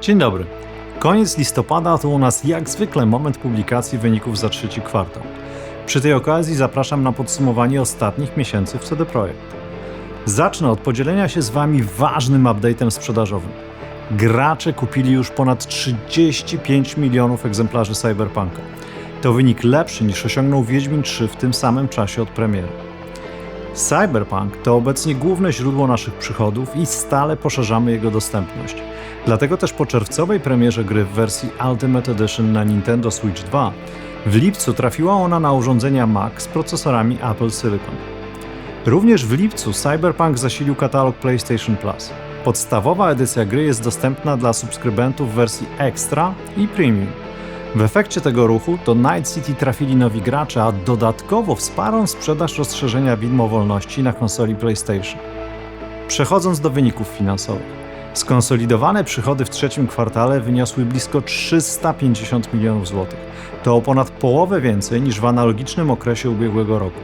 Dzień dobry. Koniec listopada to u nas jak zwykle moment publikacji wyników za trzeci kwartał. Przy tej okazji zapraszam na podsumowanie ostatnich miesięcy w CD Projekt. Zacznę od podzielenia się z Wami ważnym update'em sprzedażowym. Gracze kupili już ponad 35 milionów egzemplarzy Cyberpunka. To wynik lepszy niż osiągnął Wiedźmin 3 w tym samym czasie od premiery. Cyberpunk to obecnie główne źródło naszych przychodów i stale poszerzamy jego dostępność. Dlatego też po czerwcowej premierze gry w wersji Ultimate Edition na Nintendo Switch 2 w lipcu trafiła ona na urządzenia Mac z procesorami Apple Silicon. Również w lipcu Cyberpunk zasilił katalog PlayStation Plus. Podstawowa edycja gry jest dostępna dla subskrybentów w wersji Extra i Premium. W efekcie tego ruchu do Night City trafili nowi gracze, a dodatkowo wsparł sprzedaż rozszerzenia widmo wolności na konsoli PlayStation. Przechodząc do wyników finansowych. Skonsolidowane przychody w trzecim kwartale wyniosły blisko 350 milionów złotych. To o ponad połowę więcej niż w analogicznym okresie ubiegłego roku.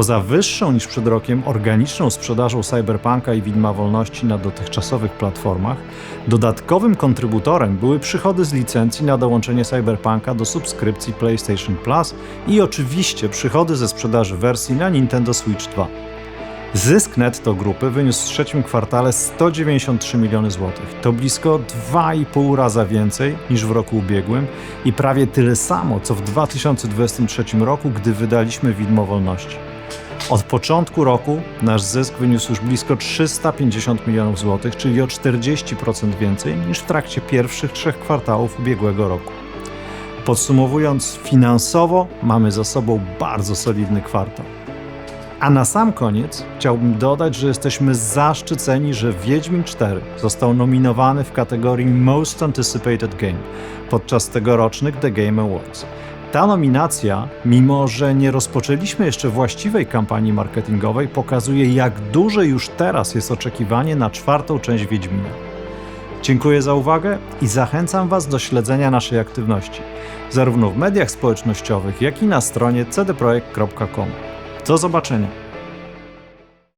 Poza wyższą niż przed rokiem organiczną sprzedażą Cyberpunka i Widma Wolności na dotychczasowych platformach, dodatkowym kontrybutorem były przychody z licencji na dołączenie Cyberpunka do subskrypcji PlayStation Plus i oczywiście przychody ze sprzedaży wersji na Nintendo Switch 2. Zysk netto grupy wyniósł w trzecim kwartale 193 miliony złotych. To blisko 2,5 raza więcej niż w roku ubiegłym i prawie tyle samo, co w 2023 roku, gdy wydaliśmy widmo wolności. Od początku roku nasz zysk wyniósł już blisko 350 milionów złotych, czyli o 40% więcej niż w trakcie pierwszych trzech kwartałów ubiegłego roku. Podsumowując, finansowo mamy za sobą bardzo solidny kwartał. A na sam koniec chciałbym dodać, że jesteśmy zaszczyceni, że Wiedźmin 4 został nominowany w kategorii Most Anticipated Game podczas tegorocznych The Game Awards. Ta nominacja, mimo że nie rozpoczęliśmy jeszcze właściwej kampanii marketingowej, pokazuje, jak duże już teraz jest oczekiwanie na czwartą część Wiedźmina. Dziękuję za uwagę i zachęcam Was do śledzenia naszej aktywności, zarówno w mediach społecznościowych, jak i na stronie cdprojekt.com. Do zobaczenia.